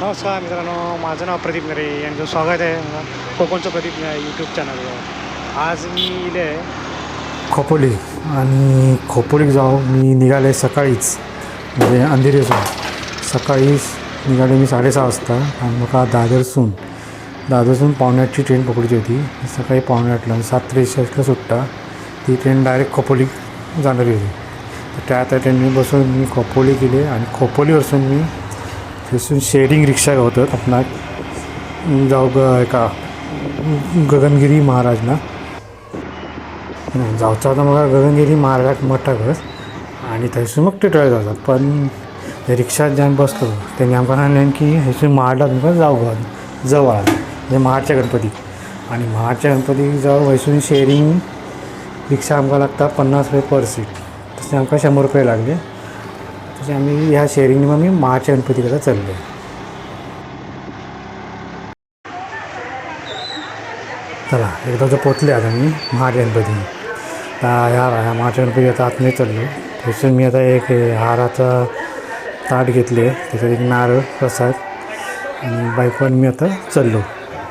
नमस्कार मित्रांनो माझं नाव प्रदीप नरे यांचं स्वागत आहे कोकणचं प्रदीप यूट्यूब चॅनलवर आज मी इले खोपोली आणि खोपोलीक जाऊ मी निघाले सकाळीच. म्हणजे अंधेरीसून सकाळीच निघाले मी साडेसहा वाजता आणि म्हाका दादरसून. दादरसून पावण्याची ट्रेन पकडची होती. सकाळी पावणे आठला म्हणजे सात त्रेचाळीसला सुट्टा. ती ट्रेन डायरेक्ट खोपोली जाणारी होती. तर त्या त्या ट्रेननी बसून मी खोपोली गेले आणि खोपोलीवरसून मी थंयसून शेअरिंग रिक्षा गावतात आपणाक जाऊ ग एका गगनगिरी महाराजना नाही जावचं होतं म्हाका गगनगिरी महाराजाक मठाकच आणि थंयसून मग टिटवाळी जातात पण त्या रिक्षात जेन्ना बसलो. तेणी आमकां सांगलें की थंयसून महाडला तुमकां जावं गो. जवळ म्हणजे महाडच्या गणपतीक आणि महाडच्या गणपतीक जावं थंयसून शेअरिंग रिक्षा आमकां लागता पन्नास रुपये पर सीट तशें आमकां शंबर रुपये लागले. तसे आम्ही ह्या शेअरिंगने मग मी गणपतीक आतां चाललो चला एकदा जर पोचले आता मी महाड गणपती. ह्या ह्या महाड गणपती आता आतमध्ये चाललो त्याच्यात मी आता एक हाराचा ताट घेतले त्याच्यात एक नारळ प्रसाद आणि बायकोन मी आता चाललो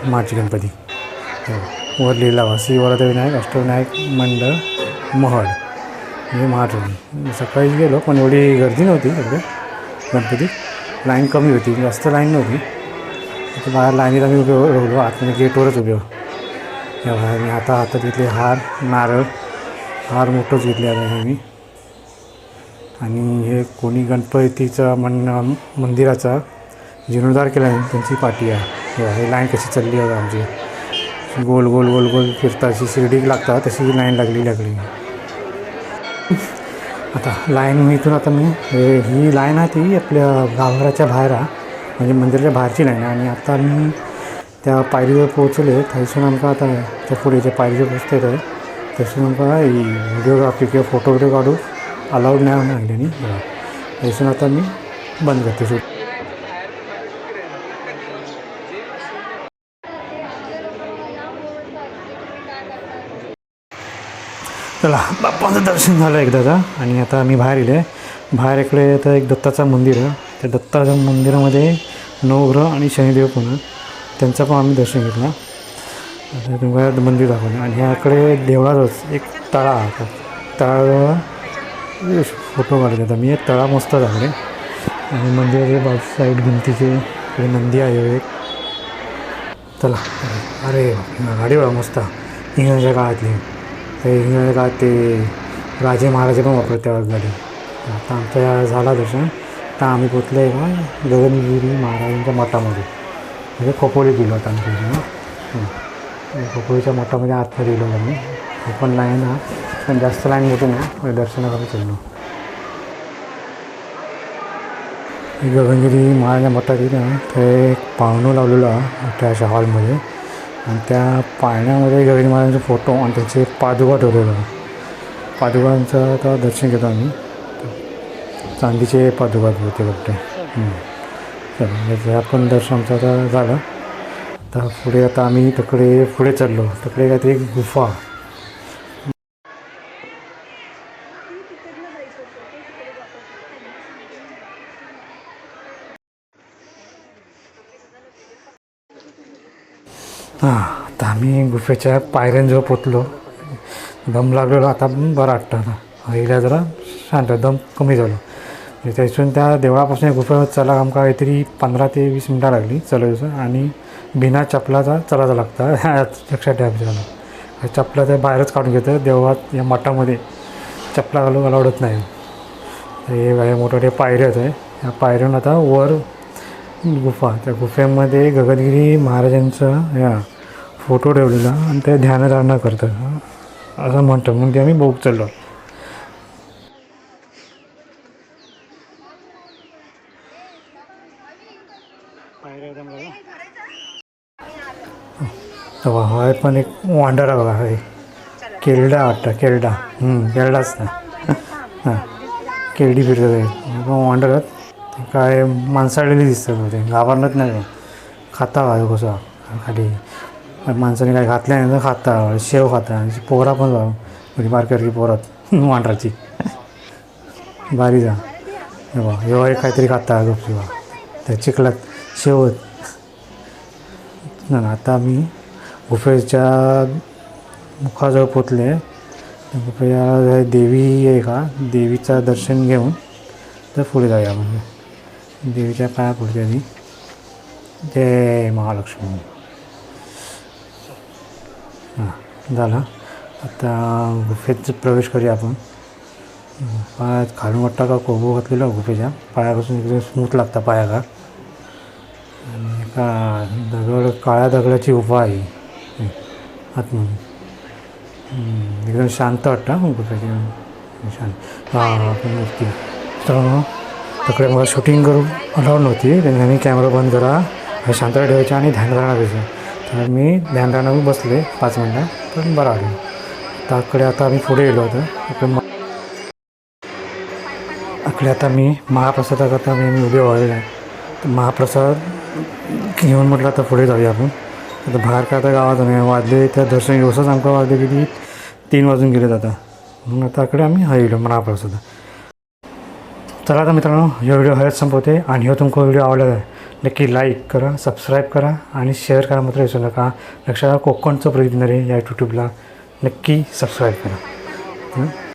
महाडची गणपती. वर लिहिला वासी श्री वरदविनायक अष्टविनायक मंडळ महड म्हणजे महाड सकाळीच गेलो पण एवढी गर्दी नव्हती तिकडे गणपती. लाईन कमी होती जास्त लाईन नव्हती. बाहेर लाईनीत आम्ही उभे राहिलो आतमध्ये गेटवरच उभे. आहोत. तेव्हा मी आता हातात घेतले हार नारळ. हार मोठंच घेतले आता मी आणि हे कोणी गणपतीचा मन मंदिराचा जीर्णोद्धार केला आहे त्यांची पाठी आहे. हे लाईन कशी चालली आहे आमची? गोल गोल गोल गोल फिरता अशी शिर्डी लागता तशी लाईन लागली लागली. आता लाईन मी इथून आता मी हे- ही लाईन आहे ती आपल्या गावघराच्या बाहेर आहे. म्हणजे मंदिराच्या बाहेरची लाईन आहे. आणि आता मी त्या पायरीवर पोहोचले थंयसून आमकां आता त्या पुढे जे पायरीवर पोचते थंय थंयसून आमकां ही व्हिडिओग्राफी किंवा फोटो बिटो काडूंक अलावड ना सांगले न्ही थंयसून आता मी बंद करता शूट चला बाप्पाचं दर्शन झालं एकदाचा आणि आता आम्ही बाहेर इले. बाहेर इकडे तर एक दत्ताचं मंदिर आहे. त्या दत्ताच्या मंदिरामध्ये नवग्रह आणि शनिदेव पण त्यांचं पण आम्ही दर्शन घेतलं. आता तुम्हाला मंदिर दाखवलं. आणि ह्याकडे देवळातच एक तळा आहे. आता तळाजवळ फोटो काढले आता मी तळा मस्त दाखवले आणि मंदिराच्या बाजू साईड भिंतीचे इकडे नंदी आहे एक. चला. अरे गाडी बघा मस्त. आहे. काळातली. ते इंग्रजाच्या ते राजे महाराजे पण वापरत त्या गाडी. आता आमच्या झाला दर्शन. आता आम्ही पोचलो आहे का गगनगिरी महाराजांच्या मठामध्ये. म्हणजे खोपोली गेलो आता आम्ही तिथे खोपोलीच्या मठामध्ये आतमध्ये गेलो आम्ही. हे पण लाईन हा पण जास्त लाईन होती ना दर्शनाकडे चाललो. गगनगिरी महाराजा मठात ना ते एक पाळणं लावलेलं त्या अशा हॉलमध्ये आणि त्या पाळण्यामध्ये गजानन महाराजांचे फोटो आणि त्यांचे पादुका ठेवलेलं आहे पादुकांचं आता दर्शन घेतो आम्ही. चांदीचे पादुका होते वाटते चला आपण दर्शन आमचं आता झालं. आता पुढे आता आम्ही तिकडे पुढे चाललो. तिकडे काहीतरी एक गुफा. हां आता आम्ही गुफेच्या पायऱ्यांजवळ पोचलो दम लागलेलो आता बरं वाटतं आता हिला जरा शांत दम कमी झालो. म्हणजे त्याच्यातून त्या देवळापासून गुफेवर चला आमकां काहीतरी पंधरा ते वीस मिनटां लागली चलायचं आणि बिना चपलाचा चलायचं लागतं. लक्षात ठेवा मित्रांनो चपला तर बाहेरच काढून घेतं. देवळात या मठामध्ये चपला घालून अलावडत नाही. हे हे मोठे पायऱ्या आहे या पायऱ्यांना आता वर गुफा. त्या गुफेमध्ये गगनगिरी महाराजांचं या फोटो ठेवलेला आणि ते ध्यानधारणा करतात. असं म्हणतो. मग ते आम्ही बघू चाललो. तेव्हा हा पण एक वांडर बघा. हे केरडा वाटतं केरडा केरडाच ना. हां. केरडी फिरतात पण वांडरात काय माणसाळलेली दिसतात. ते घाबरत नाही. खाता काय कसा खाली. माणसाने काय घातल्या नाही खाता शेव खाता आणि पोहरा पण जाऊ म्हणजे बारकी पोरात मांढराची बारी जा. हे बघ एक काहीतरी खाता गपशी बा त्या चिखलात शेवत ना आता मी गुफेच्या मुखाजवळ पोचले त्या गुफेच्या देवी आहे का? देवीचं दर्शन घेऊन तर पुढे जाऊया म्हणजे देवीच्या पाया पुढच्या आधी जय महालक्ष्मी. हां झाला. आता गुफेत प्रवेश करूया आपण. पायात खालून वाटतं का कोबो घातलेला गुफेच्या? पायापासून एकदम स्मूथ लागता पाया का आणि एका दगड काळ्या दगडाची गुफा आहे. आतमध्ये. एकदम शांत वाटतं गुफेची शांत. हां आपण मूर्ती तर तिकडे मला शूटिंग करून अलाव नव्हती. त्यांनी कॅमेरा बंद करा. शांतता ठेवायची आणि ध्यान राहणार त्याचं तर मी ध्यान राहणार बसले पाच मिनटं पण बरं आलं. त्याकडे आता आम्ही पुढे गेलो होतो. इकडे इकडे आता मी महाप्रसादाकरता मी मी उभे व्हायला आहे तर महाप्रसाद घेऊन म्हटलं आता पुढे जाऊया आपण. आता बाहेर काय आता गावात नाही वाजले त्या दर्शन दिवसच आमका वाजले किती तीन वाजून गेले आता. म्हणून आता इकडे आम्ही हयलो महाप्रसाद. चला आता मित्रांनो हे व्हिडिओ हयच संपवते आणि हो तुमचा व्हिडिओ आवडला आहे नक्की लाईक करा सबस्क्राईब करा आणि शेअर करा मात्र विसरू नका. लक्षात कोकणचं प्रतिनिधी या यूट्यूबला नक्की सबस्क्राईब करा.